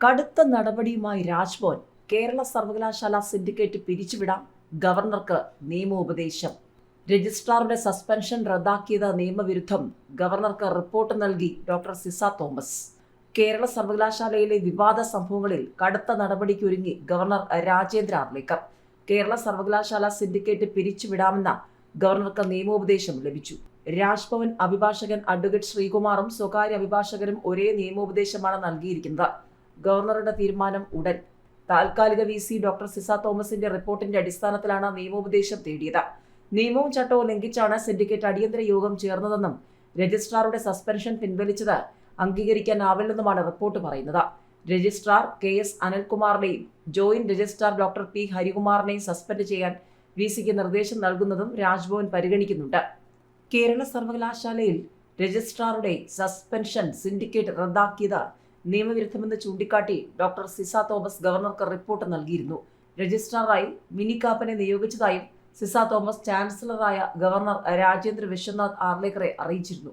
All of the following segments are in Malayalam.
കടുത്ത നടപടിയുമായി രാജ്ഭവൻ കേരള സർവകലാശാല സിൻഡിക്കേറ്റ് പിരിച്ചുവിടാം. ഗവർണർക്ക് നിയമോപദേശം. രജിസ്ട്രാറുടെ സസ്പെൻഷൻ റദ്ദാക്കിയത് നിയമവിരുദ്ധം. ഗവർണർക്ക് റിപ്പോർട്ട് നൽകി ഡോക്ടർ സിസ തോമസ്. കേരള സർവകലാശാലയിലെ വിവാദ സംഭവങ്ങളിൽ കടുത്ത നടപടിക്കൊരുങ്ങി ഗവർണർ രാജേന്ദ്ര ആർലേക്കർ. കേരള സർവകലാശാല സിൻഡിക്കേറ്റ് പിരിച്ചുവിടാമെന്ന ഗവർണർക്ക് നിയമോപദേശം ലഭിച്ചു. രാജ്ഭവൻ അഭിഭാഷകൻ അഡ്വക്കേറ്റ് ശ്രീകുമാറും സ്വകാര്യ അഭിഭാഷകരും ഒരേ നിയമോപദേശമാണ് നൽകിയിരിക്കുന്നത്. ഗവർണറുടെ തീരുമാനം ഉടൻ. താൽക്കാലിക വി സി ഡോക്ടർ സിസ തോമസിന്റെ റിപ്പോർട്ടിന്റെ അടിസ്ഥാനത്തിലാണ് നിയമോപദേശം തേടിയത്. നിയമവും ചട്ടവും ലംഘിച്ചാണ് സിൻഡിക്കേറ്റ് അടിയന്തര യോഗം ചേർന്നതെന്നും രജിസ്ട്രാറുടെ സസ്പെൻഷൻ പിൻവലിച്ചത് അംഗീകരിക്കാനാവില്ലെന്നുമാണ് റിപ്പോർട്ട് പറയുന്നത്. Registrar K. എസ്. അനിൽകുമാറിനെയും ജോയിന്റ് രജിസ്ട്രാർ ഡോക്ടർ പി. ഹരികുമാറിനെയും സസ്പെൻഡ് ചെയ്യാൻ വി സിക്ക് നിർദ്ദേശം നൽകുന്നതും രാജ്ഭവൻ പരിഗണിക്കുന്നുണ്ട്. കേരള സർവകലാശാലയിൽ രജിസ്ട്രാറുടെ സസ്പെൻഷൻ സിൻഡിക്കേറ്റ് റദ്ദാക്കിയത് നിയമവിരുദ്ധമെന്ന് ചൂണ്ടിക്കാട്ടി ഡോക്ടർ സിസ തോമസ് ഗവർണർക്ക് റിപ്പോർട്ട് നൽകിയിരുന്നു. രജിസ്ട്രാറായി മിനി കാപ്പനെ നിയോഗിച്ചതായും സിസ തോമസ് ചാൻസലറായ ഗവർണർ രാജേന്ദ്ര വിശ്വനാഥ് ആർലേക്കറെ അറിയിച്ചിരുന്നു.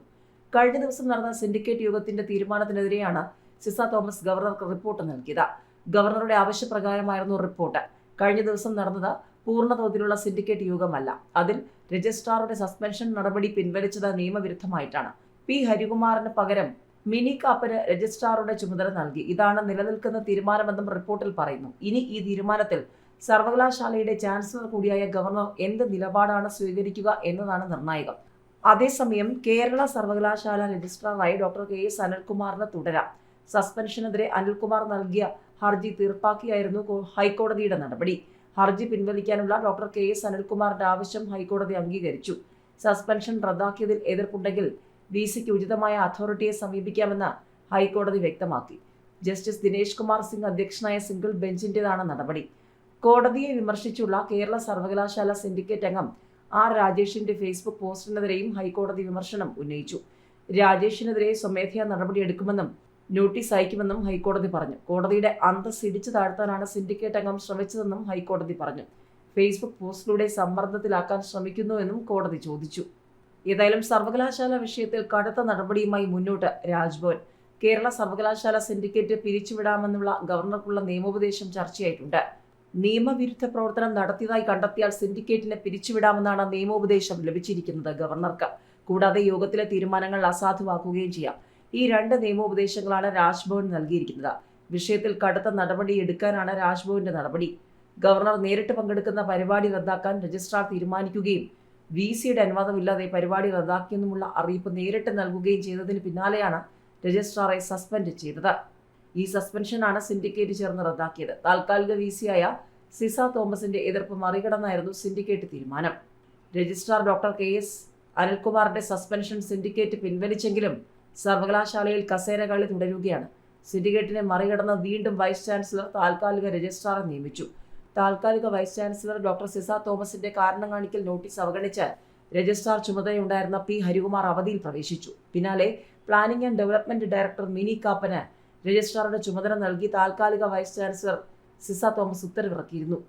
കഴിഞ്ഞ ദിവസം നടന്ന സിൻഡിക്കേറ്റ് യോഗത്തിന്റെ തീരുമാനത്തിനെതിരെയാണ് സിസ തോമസ് ഗവർണർക്ക് റിപ്പോർട്ട് നൽകിയത്. ഗവർണറുടെ ആവശ്യപ്രകാരമായിരുന്നു റിപ്പോർട്ട്. കഴിഞ്ഞ ദിവസം നടന്നത് പൂർണതോതിലുള്ള സിൻഡിക്കേറ്റ് യോഗമല്ല. അതിൽ രജിസ്ട്രാറുടെ സസ്പെൻഷൻ നടപടി പിൻവലിച്ചത് നിയമവിരുദ്ധമായിട്ടാണ്. പി. ഹരികുമാറിന് പകരം മിനി കാപ്പന് രജിസ്ട്രാറുടെ ചുമതല നൽകി. ഇതാണ് നിലനിൽക്കുന്ന തീരുമാനമെന്നും റിപ്പോർട്ടിൽ പറയുന്നു. ഇനി ഈ തീരുമാനത്തിൽ സർവകലാശാലയുടെ ചാൻസലർ കൂടിയായ ഗവർണർ എന്ത് നിലപാടാണ് സ്വീകരിക്കുക എന്നതാണ് നിർണായകം. അതേസമയം കേരള സർവകലാശാല രജിസ്ട്രാറായി ഡോക്ടർ കെ എസ് അനിൽകുമാറിന് തുടരാം. സസ്പെൻഷനെതിരെ അനിൽകുമാർ നൽകിയ ഹർജി തീർപ്പാക്കിയായിരുന്നു ഹൈക്കോടതിയുടെ നടപടി. ഹർജി പിൻവലിക്കാനുള്ള ഡോക്ടർ കെ എസ് അനിൽകുമാറിന്റെ ആവശ്യം ഹൈക്കോടതി അംഗീകരിച്ചു. സസ്പെൻഷൻ റദ്ദാക്കിയതിൽ എതിർപ്പുണ്ടെങ്കിൽ വി സിക്ക് ഉചിതമായ അതോറിറ്റിയെ സമീപിക്കാമെന്ന് ഹൈക്കോടതി വ്യക്തമാക്കി. ജസ്റ്റിസ് ദിനേശ് കുമാർ സിംഗ് അധ്യക്ഷനായ സിംഗിൾ ബെഞ്ചിന്റേതാണ് നടപടി. കോടതിയെ വിമർശിച്ചുള്ള കേരള സർവകലാശാല സിൻഡിക്കേറ്റ് അംഗം ആർ രാജേഷിന്റെ ഫേസ്ബുക്ക് പോസ്റ്റിനെതിരെയും ഹൈക്കോടതി വിമർശനം ഉന്നയിച്ചു. രാജേഷിനെതിരെ സ്വമേധയാ നടപടിയെടുക്കുമെന്നും നോട്ടീസ് അയക്കുമെന്നും ഹൈക്കോടതി പറഞ്ഞു. കോടതിയുടെ അന്തസ് ഇടിച്ചു താഴ്ത്താനാണ് സിൻഡിക്കേറ്റ് അംഗം ശ്രമിച്ചതെന്നും ഹൈക്കോടതി പറഞ്ഞു. ഫേസ്ബുക്ക് പോസ്റ്റിലൂടെ സമ്മർദ്ദത്തിലാക്കാൻ ശ്രമിക്കുന്നുവെന്നും കോടതി ചോദിച്ചു. ഏതായാലും സർവകലാശാല വിഷയത്തിൽ കടുത്ത നടപടിയുമായി മുന്നോട്ട് രാജ്ഭവൻ. കേരള സർവകലാശാല സിൻഡിക്കേറ്റ് പിരിച്ചുവിടാമെന്നുള്ള ഗവർണർക്കുള്ള നിയമോപദേശം ചർച്ചയായിട്ടുണ്ട്. നിയമവിരുദ്ധ പ്രവർത്തനം നടത്തിയതായി കണ്ടെത്തിയാൽ സിൻഡിക്കേറ്റിനെ പിരിച്ചുവിടാമെന്നാണ് നിയമോപദേശം ലഭിച്ചിരിക്കുന്നത് ഗവർണർക്ക്. കൂടാതെ യോഗത്തിലെ തീരുമാനങ്ങൾ അസാധുവാക്കുകയും ചെയ്യാം. ഈ രണ്ട് നിയമോപദേശങ്ങളാണ് രാജ്ഭവൻ നൽകിയിരിക്കുന്നത്. വിഷയത്തിൽ കടുത്ത നടപടി എടുക്കാനാണ് രാജ്ഭവന്റെ നടപടി. ഗവർണർ നേരിട്ട് പങ്കെടുക്കുന്ന പരിപാടി റദ്ദാക്കാൻ രജിസ്ട്രാർ തീരുമാനിക്കുകയും വി സിയുടെ അനുവാദമില്ലാതെ പരിപാടി റദ്ദാക്കിയെന്നുമുള്ള അറിയിപ്പ് നേരിട്ട് നൽകുകയും ചെയ്തതിന് പിന്നാലെയാണ് രജിസ്ട്രാറെ സസ്പെൻഡ് ചെയ്തത്. ഈ സസ്പെൻഷനാണ് സിൻഡിക്കേറ്റ് ചേർന്ന് റദ്ദാക്കിയത്. താൽക്കാലിക വി സിയായ സിസ തോമസിന്റെ എതിർപ്പ് മറികടന്നായിരുന്നു സിൻഡിക്കേറ്റ് തീരുമാനം. രജിസ്ട്രാർ ഡോക്ടർ കെ എസ് അനിൽകുമാറിന്റെ സസ്പെൻഷൻ സിൻഡിക്കേറ്റ് പിൻവലിച്ചെങ്കിലും സർവകലാശാലയിൽ കസേരകളി തുടരുകയാണ്. സിൻഡിക്കേറ്റിനെ മറികടന്ന് വീണ്ടും വൈസ് ചാൻസലർ താൽക്കാലിക രജിസ്ട്രാറെ നിയമിച്ചു. താൽക്കാലിക വൈസ് ചാൻസലർ ഡോക്ടർ സിസ തോമസിന്റെ കാരണം കാണിക്കൽ നോട്ടീസ് അവഗണിച്ച് രജിസ്ട്രാർ ചുമതലയുണ്ടായിരുന്ന പി ഹരികുമാർ അവധിയിൽ പ്രവേശിച്ചു. പിന്നാലെ planning and development director Mini കാപ്പന് രജിസ്ട്രാറുടെ ചുമതല നൽകി താൽക്കാലിക വൈസ് ചാൻസലർ സിസ തോമസ് ഉത്തരവിറക്കിയിരുന്നു.